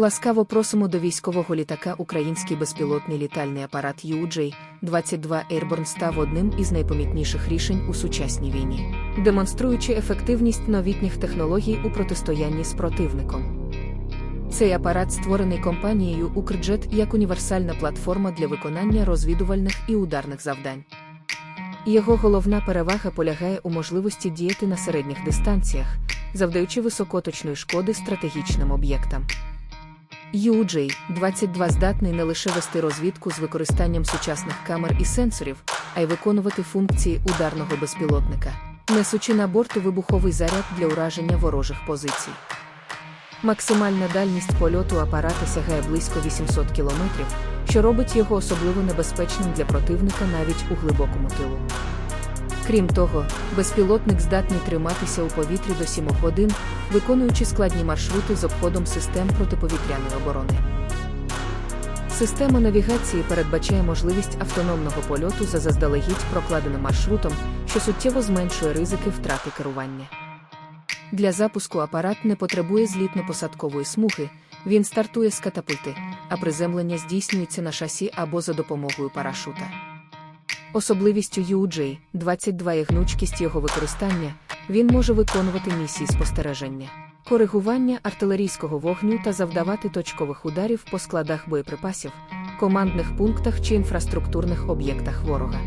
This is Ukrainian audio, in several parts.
Ласкаво просимо до військового літака Український безпілотний літальний апарат UJ-22 Airborne став одним із найпомітніших рішень у сучасній війні, демонструючи ефективність новітніх технологій у протистоянні з противником. Цей апарат створений компанією Укрджет як універсальна платформа для виконання розвідувальних і ударних завдань. Його головна перевага полягає у можливості діяти на середніх дистанціях, завдаючи високоточної шкоди стратегічним об'єктам. UJ-22 здатний не лише вести розвідку з використанням сучасних камер і сенсорів, а й виконувати функції ударного безпілотника, несучи на борту вибуховий заряд для ураження ворожих позицій. Максимальна дальність польоту апарата сягає близько 800 км, що робить його особливо небезпечним для противника навіть у глибокому тилу. Крім того, безпілотник здатний триматися у повітрі до 7 годин, виконуючи складні маршрути з обходом систем протиповітряної оборони. Система навігації передбачає можливість автономного польоту за заздалегідь прокладеним маршрутом, що суттєво зменшує ризики втрати керування. Для запуску апарат не потребує злітно-посадкової смуги, він стартує з катапульти, а приземлення здійснюється на шасі або за допомогою парашута. Особливістю UJ-22 є гнучкість його використання, він може виконувати місії спостереження, коригування артилерійського вогню та завдавати точкових ударів по складах боєприпасів, командних пунктах чи інфраструктурних об'єктах ворога.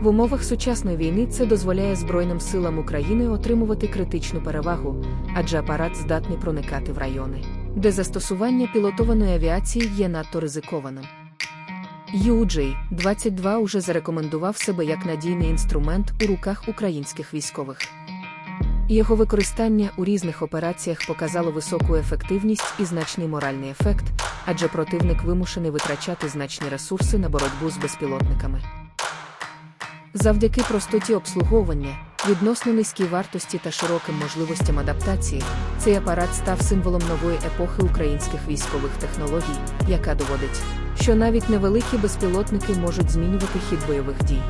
В умовах сучасної війни це дозволяє Збройним силам України отримувати критичну перевагу, адже апарат здатний проникати в райони, де застосування пілотованої авіації є надто ризикованим. UJ-22 уже зарекомендував себе як надійний інструмент у руках українських військових. Його використання у різних операціях показало високу ефективність і значний моральний ефект, адже противник вимушений витрачати значні ресурси на боротьбу з безпілотниками. Завдяки простоті обслуговування, відносно низькій вартості та широким можливостям адаптації, цей апарат став символом нової епохи українських військових технологій, яка доводить, що навіть невеликі безпілотники можуть змінювати хід бойових дій.